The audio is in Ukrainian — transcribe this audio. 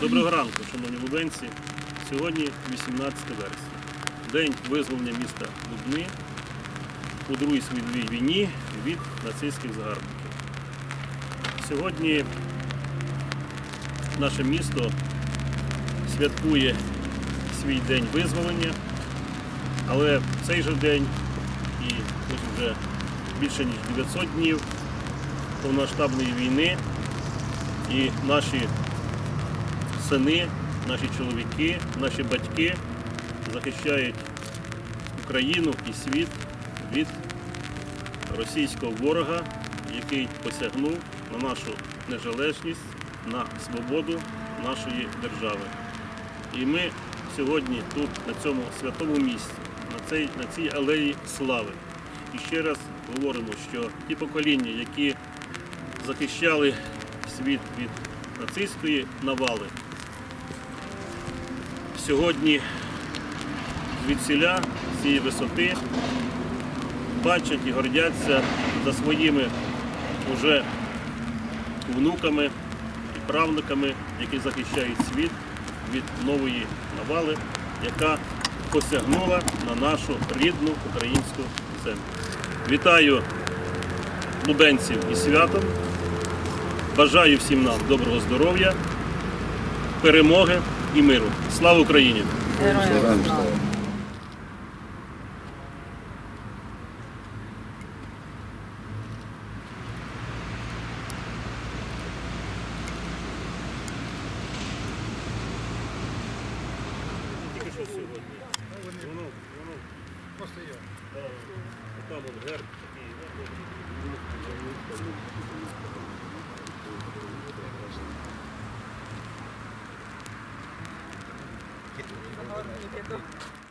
Доброго ранку, шановні лубенці. Сьогодні 18 вересня. День визволення міста Лубни у Другій світовій війні від нацистських загарбників. Сьогодні наше місто святкує свій день визволення, але в цей же день і ось вже більше ніж 900 днів повномасштабної війни і наші сини, наші чоловіки, наші батьки захищають Україну і світ від російського ворога, який посягнув на нашу незалежність, на свободу нашої держави. І ми сьогодні тут, на цьому святому місці, на цій, на цій алеї слави. І ще раз говоримо, що ті покоління, які захищали світ від нацистської навали, сьогодні звідсіля, з цієї висоти, бачать і гордяться за своїми уже внуками і правнуками, які захищають світ від нової навали, яка посягнула на нашу рідну українську землю. Вітаю лубенців із святом. Бажаю всім нам доброго здоров'я, перемоги і миру. Слава Україні! Героям слава. Тільки що сьогодні. Воно, 이렇게 또.